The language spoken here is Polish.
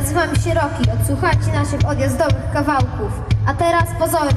nazywam się Roki. Odsłuchajcie naszych odjazdowych kawałków. A teraz pozory.